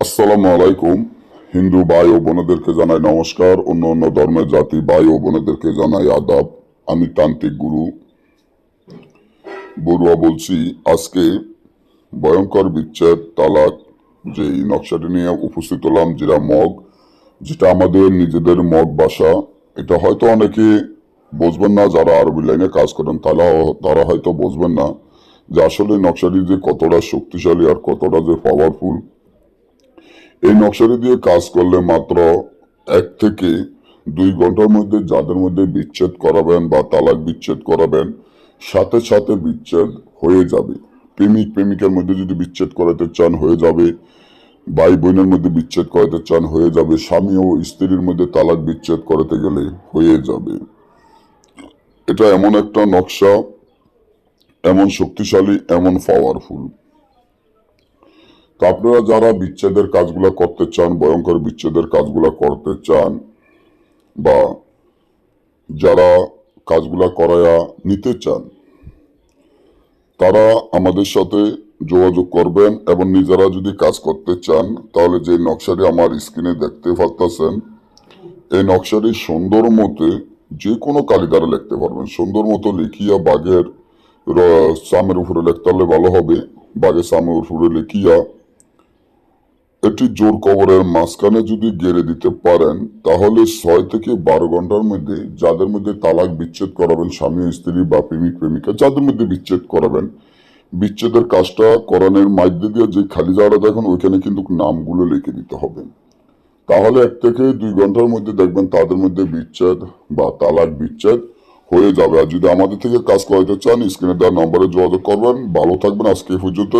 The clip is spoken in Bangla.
আসসালামু আলাইকুম। হিন্দু ভাই ও বোনেদেরকে জানাই নমস্কার। অন্য অন্য ধর্মের জাতি ভাই ও বোনেদেরকে জানাই আদাব। আমি তান্ত্রিক গুরু। বড়ুয়া বলছি, আজকে ভয়ঙ্কর বিচ্ছেদ, তালাক যে নকশাটি নিয়ে উপস্থিত হলাম, যেটা মগ, যেটা আমাদের নিজেদের মগ বাসা। এটা হয়তো অনেকে বুঝবেন না, যারা আরবি লাইনে কাজ করেন, তারা তারা হয়তো বুঝবেন না যে আসলে নকশাটি যে কতটা শক্তিশালী আর কতটা যে পাওয়ারফুল এই নকশাটি দিয়ে কাজ করলে মাত্র এক থেকে দুই ঘণ্টার মধ্যে যাদের মধ্যে বিচ্ছেদ করাবেন বা তালাক বিচ্ছেদ করাবেন, সাথে সাথে বিচ্ছেদ হয়ে যাবে। প্রেমিক, প্রেমিকার মধ্যে যদি বিচ্ছেদ করাতে চান, হয়ে যাবে। ভাই বোনের মধ্যে বিচ্ছেদ করাতে চান, হয়ে যাবে। স্বামী ও স্ত্রীর মধ্যে তালাক বিচ্ছেদ করাতে গেলে হয়ে যাবে। এটা এমন একটা নকশা, এমন শক্তিশালী, এমন পাওয়ারফুল তো আপনারা যারা বিচ্ছেদের কাজগুলো করতে চান, ভয়ঙ্কর বিচ্ছেদের কাজগুলো করতে চান, বা যারা কাজগুলা করায়া নিতে চান, তারা আমাদের সাথে যোগাযোগ করবেন এবং নিজেরা যদি কাজ করতে চান, তাহলে যে নকশাটি আমার স্ক্রিনে দেখতে পারতেছেন, এই নকশাটি সুন্দর মতে যে কোনো কালি লিখতে পারবেন। সুন্দর মতো লিখিয়া বাঘের সামের উপরে লিখতে হলে ভালো হবে। বাঘের সামের উপরে লিখিয়া এটি জোর কবরের মাঝখানে যদি গেড়ে দিতে পারেন, তাহলে ছয় থেকে বারো ঘণ্টার মধ্যে যাদের মধ্যে তালাক বিচ্ছেদ করাবেন, স্বামী স্ত্রী বা প্রেমিক, প্রেমিকা, যাদের মধ্যে বিচ্ছেদ করাবেন, বিচ্ছেদের কাজটা করানোর মাধ্যমে দিয়ে যে খালি জায়গাটা দেখেন, ওইখানে কিন্তু নামগুলো লিখে দিতে হবে। তাহলে এক থেকে দুই ঘণ্টার মধ্যে দেখবেন তাদের মধ্যে বিচ্ছেদ বা তালাক বিচ্ছেদ হয়ে যাবে। আর যদি আমাদের থেকে কাজ করাতে চান, স্ক্রিনে দেওয়ার নম্বরে যোগাযোগ করবেন। ভালো থাকবেন। আজকে পর্যন্ত